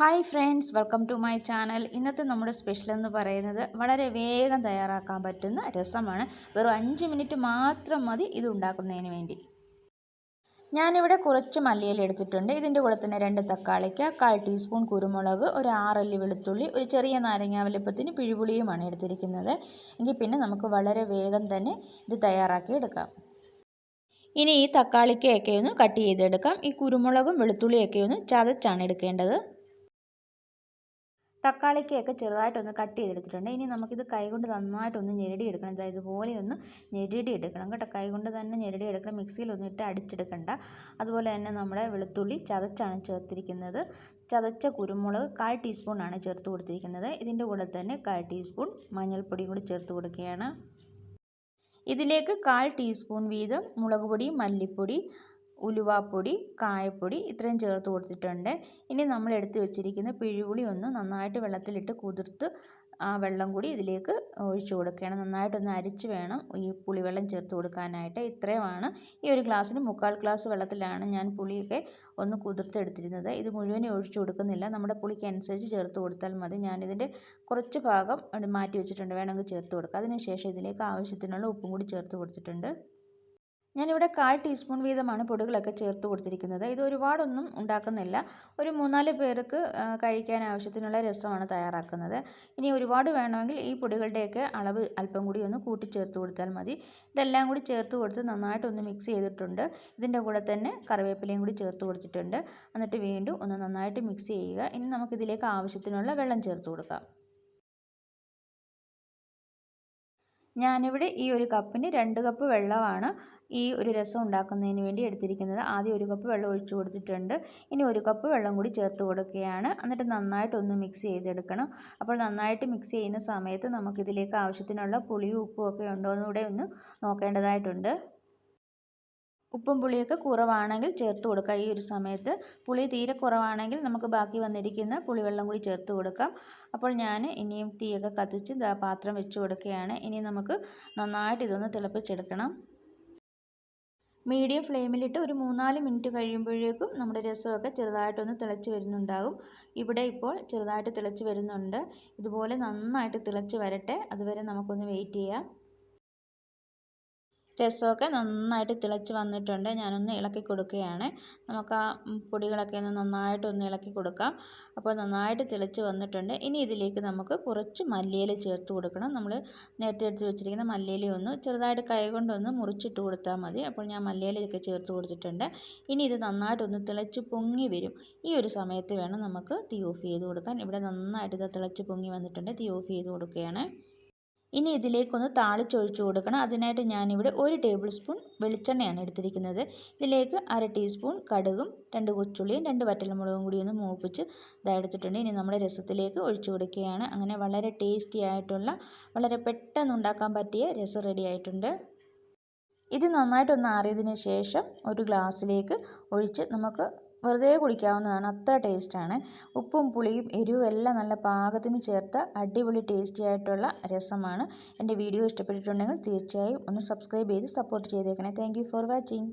Hi friends welcome to my channel ഇന്നത്തെ നമ്മുടെ special എന്ന് പറയുന്നത് വളരെ വേഗം തയ്യാറാക്കാൻ പറ്റുന്ന രസമാണ്. വെറും അഞ്ച് മിനിറ്റ് മാത്രം മതി ഇത് ഉണ്ടാക്കുന്നതിന് വേണ്ടി. ഞാനിവിടെ കുറച്ച് മല്ലിയില എടുത്തിട്ടുണ്ട്. ഇതിന്റെ കൂടെ തന്നെ രണ്ട് തക്കാളിക്ക കാൽ ടീസ്പൂൺ കുരുമുളക് ഒരു ആറല്ലി വെളുത്തുള്ളി ഒരു ചെറിയ നാരങ്ങ വലുപ്പത്തിന് പിഴിപുളിയുമാണ് എടുത്തിരിക്കുന്നത്. എങ്കിൽ പിന്നെ നമുക്ക് വളരെ വേഗം തന്നെ ഇത് തയ്യാറാക്കി എടുക്കാം ഇനി ഈ തക്കാളിക്കയൊക്കെ ഒന്ന് കട്ട് ചെയ്തെടുക്കാം. ഈ കുരുമുളകും വെളുത്തുള്ളിയൊക്കെ ഒന്ന് ചതച്ചാണ് എടുക്കേണ്ടത്. തക്കാളിക്കയൊക്കെ ചെറുതായിട്ടൊന്ന് കട്ട് ചെയ്തെടുത്തിട്ടുണ്ട്. ഇനി നമുക്കിത് കൈകൊണ്ട് നന്നായിട്ടൊന്ന് ഞെരടിയെടുക്കണം. അതായത് ഇതുപോലെ ഒന്ന് ഞെരടിയെടുക്കണം കേട്ടോ. കൈകൊണ്ട് തന്നെ ഞെരടിയെടുക്കണം. മിക്സിയിലൊന്നും ഇട്ട് അടിച്ചെടുക്കണ്ട. അതുപോലെ തന്നെ നമ്മുടെ വെളുത്തുള്ളി ചതച്ചാണ് ചേർത്തിരിക്കുന്നത്. ചതച്ച കുരുമുളക് കാൽ ടീസ്പൂണാണ് ചേർത്ത് കൊടുത്തിരിക്കുന്നത്. ഇതിന്റെ കൂടെ തന്നെ കാൽ ടീസ്പൂൺ മഞ്ഞൾപ്പൊടിയും കൂടി ചേർത്ത് കൊടുക്കുകയാണ്. ഇതിലേക്ക് കാൽ ടീസ്പൂൺ വീതം മുളക് പൊടി മല്ലിപ്പൊടി ഉലുവാപ്പൊടി കായപ്പൊടി ഇത്രയും ചേർത്ത് കൊടുത്തിട്ടുണ്ട്. ഇനി നമ്മൾ എടുത്ത് വെച്ചിരിക്കുന്ന പിഴിപുളി ഒന്ന് നന്നായിട്ട് വെള്ളത്തിലിട്ട് കുതിർത്ത് ആ വെള്ളം കൂടി ഇതിലേക്ക് ഒഴിച്ചു കൊടുക്കുകയാണ്. നന്നായിട്ടൊന്ന് അരിച്ച് വേണം ഈ പുളിവെള്ളം ചേർത്ത് കൊടുക്കാനായിട്ട്. ഇത്രയുമാണ്. ഈ ഒരു ഗ്ലാസ്സിന് മുക്കാൽ ഗ്ലാസ് വെള്ളത്തിലാണ് ഞാൻ പുളിയൊക്കെ ഒന്ന് കുതിർത്തെടുത്തിരുന്നത്. ഇത് മുഴുവനും ഒഴിച്ചു കൊടുക്കുന്നില്ല. നമ്മുടെ പുളിക്ക് അനുസരിച്ച് ചേർത്ത് കൊടുത്താൽ മതി. ഞാനിതിന്റെ കുറച്ച് ഭാഗം മാറ്റി വെച്ചിട്ടുണ്ട്. വേണമെങ്കിൽ ചേർത്ത് കൊടുക്കാം. അതിനുശേഷം ഇതിലേക്ക് ആവശ്യത്തിനുള്ള ഉപ്പും കൂടി ചേർത്ത് കൊടുത്തിട്ടുണ്ട്. ഞാനിവിടെ കാൽ ടീസ്പൂൺ വീതമാണ് പൊടികളൊക്കെ ചേർത്ത് കൊടുത്തിരിക്കുന്നത്. ഇത് ഒരുപാടൊന്നും ഉണ്ടാക്കുന്നില്ല. ഒരു മൂന്നാൽ പേർക്ക് കഴിക്കാൻ ആവശ്യത്തിനുള്ള രസമാണ് തയ്യാറാക്കുന്നത്. ഇനി ഒരുപാട് വേണമെങ്കിൽ ഈ പൊടികളുടെയൊക്കെ അളവ് അല്പം കൂടി ഒന്ന് കൂട്ടി ചേർത്ത് കൊടുത്താൽ മതി. ഇതെല്ലാം കൂടി ചേർത്ത് കൊടുത്ത് നന്നായിട്ടൊന്ന് മിക്സ് ചെയ്തിട്ടുണ്ട്. ഇതിന്റെ കൂടെ തന്നെ കറിവേപ്പിലയും കൂടി ചേർത്ത് കൊടുത്തിട്ടുണ്ട്. എന്നിട്ട് വീണ്ടും ഒന്ന് നന്നായിട്ട് മിക്സ് ചെയ്യുക. ഇനി നമുക്കിതിലേക്ക് ആവശ്യത്തിനുള്ള വെള്ളം ചേർത്ത് കൊടുക്കാം. ഞാനിവിടെ ഈ ഒരു കപ്പിന് രണ്ട് കപ്പ് വെള്ളമാണ് ഈ ഒരു രസം ഉണ്ടാക്കുന്നതിന് വേണ്ടി എടുത്തിരിക്കുന്നത്. ആദ്യം ഒരു കപ്പ് വെള്ളം ഒഴിച്ചു കൊടുത്തിട്ടുണ്ട്. ഇനി ഒരു കപ്പ് വെള്ളം കൂടി ചേർത്ത് കൊടുക്കുകയാണ്. എന്നിട്ട് നന്നായിട്ടൊന്ന് മിക്സ് ചെയ്തെടുക്കണം. അപ്പോൾ നന്നായിട്ട് മിക്സ് ചെയ്യുന്ന സമയത്ത് നമുക്കിതിലേക്ക് ആവശ്യത്തിനുള്ള പുളിയും ഉപ്പും ഒക്കെ ഉണ്ടോ എന്നൂടെ ഒന്ന് നോക്കേണ്ടതായിട്ടുണ്ട്. ഉപ്പും പുളിയൊക്കെ കുറവാണെങ്കിൽ ചേർത്ത് കൊടുക്കുക ഈ ഒരു സമയത്ത് പുളി തീരെ കുറവാണെങ്കിൽ നമുക്ക് ബാക്കി വന്നിരിക്കുന്ന പുളിവെള്ളം കൂടി ചേർത്ത് കൊടുക്കാം. അപ്പോൾ ഞാൻ ഇനിയും തീയൊക്കെ കത്തിച്ച് പാത്രം വെച്ച് കൊടുക്കുകയാണ്. ഇനി നമുക്ക് നന്നായിട്ട് ഇതൊന്ന് തിളപ്പിച്ചെടുക്കണം. മീഡിയം ഫ്ലെയിമിലിട്ട് ഒരു മൂന്നാൽ മിനിറ്റ് കഴിയുമ്പോഴേക്കും നമ്മുടെ രസമൊക്കെ ചെറുതായിട്ടൊന്ന് തിളച്ച് വരുന്നുണ്ടാകും. ഇവിടെ ഇപ്പോൾ ചെറുതായിട്ട് തിളച്ച് വരുന്നുണ്ട്. ഇതുപോലെ നന്നായിട്ട് തിളച്ച് വരട്ടെ. അതുവരെ നമുക്കൊന്ന് വെയിറ്റ് ചെയ്യാം. രസമൊക്കെ നന്നായിട്ട് തിളച്ച് വന്നിട്ടുണ്ട്. ഞാനൊന്ന് ഇളക്കി കൊടുക്കുകയാണ്. നമുക്ക് ആ പൊടികളൊക്കെ ഒന്ന് നന്നായിട്ടൊന്ന് ഇളക്കി കൊടുക്കാം. അപ്പോൾ നന്നായിട്ട് തിളച്ച് വന്നിട്ടുണ്ട്. ഇനി ഇതിലേക്ക് നമുക്ക് കുറച്ച് മല്ലിയില ചേർത്ത് കൊടുക്കണം. നമ്മൾ നേരത്തെ എടുത്ത് വെച്ചിരിക്കുന്ന മല്ലിയില ഒന്ന് ചെറുതായിട്ട് കൈ കൊണ്ടൊന്ന് മുറിച്ചിട്ട് കൊടുത്താൽ മതി. അപ്പോൾ ഞാൻ മല്ലിയിലൊക്കെ ചേർത്ത് കൊടുത്തിട്ടുണ്ട്. ഇനി ഇത് നന്നായിട്ടൊന്ന് തിളച്ച് പൊങ്ങി വരും. ഈ ഒരു സമയത്ത് വേണം നമുക്ക് തീ ഓഫ് ചെയ്ത് കൊടുക്കാൻ. ഇവിടെ നന്നായിട്ട് ഇത് തിളച്ച് പൊങ്ങി വന്നിട്ടുണ്ട്. തീ ഓഫ് ചെയ്ത് കൊടുക്കുകയാണ്. ഇനി ഇതിലേക്കൊന്ന് താളിച്ചൊഴിച്ചു കൊടുക്കണം. അതിനായിട്ട് ഞാനിവിടെ ഒരു ടേബിൾ സ്പൂൺ വെളിച്ചെണ്ണയാണ് എടുത്തിരിക്കുന്നത്. ഇതിലേക്ക് അര ടീസ്പൂൺ കടുകും രണ്ട് കൊച്ചുള്ളിയും രണ്ട് വറ്റൽമുളകും കൂടി ഒന്ന് മൂപ്പിച്ച് ഇതെടുത്തിട്ടുണ്ട് ഇനി നമ്മുടെ രസത്തിലേക്ക് ഒഴിച്ചു കൊടുക്കുകയാണ്. അങ്ങനെ വളരെ ടേസ്റ്റി ആയിട്ടുള്ള വളരെ പെട്ടെന്ന് ഉണ്ടാക്കാൻ പറ്റിയ രസം റെഡി ആയിട്ടുണ്ട്. ഇത് നന്നായിട്ടൊന്ന് ആറിയതിന് ശേഷം ഒരു ഗ്ലാസ്സിലേക്ക് ഒഴിച്ച് നമുക്ക് വെറുതെ കുടിക്കാവുന്നതാണ്. അത്ര ടേസ്റ്റാണ്. ഉപ്പും പുളിയും എരിവും എല്ലാം നല്ല പാകത്തിന് ചേർത്ത അടിപൊളി ടേസ്റ്റി ആയിട്ടുള്ള രസമാണ്. എന്റെ വീഡിയോ ഇഷ്ടപ്പെട്ടിട്ടുണ്ടെങ്കിൽ തീർച്ചയായും ഒന്ന് സബ്സ്ക്രൈബ് ചെയ്ത് സപ്പോർട്ട് ചെയ്തേക്കണേ. Thank for watching.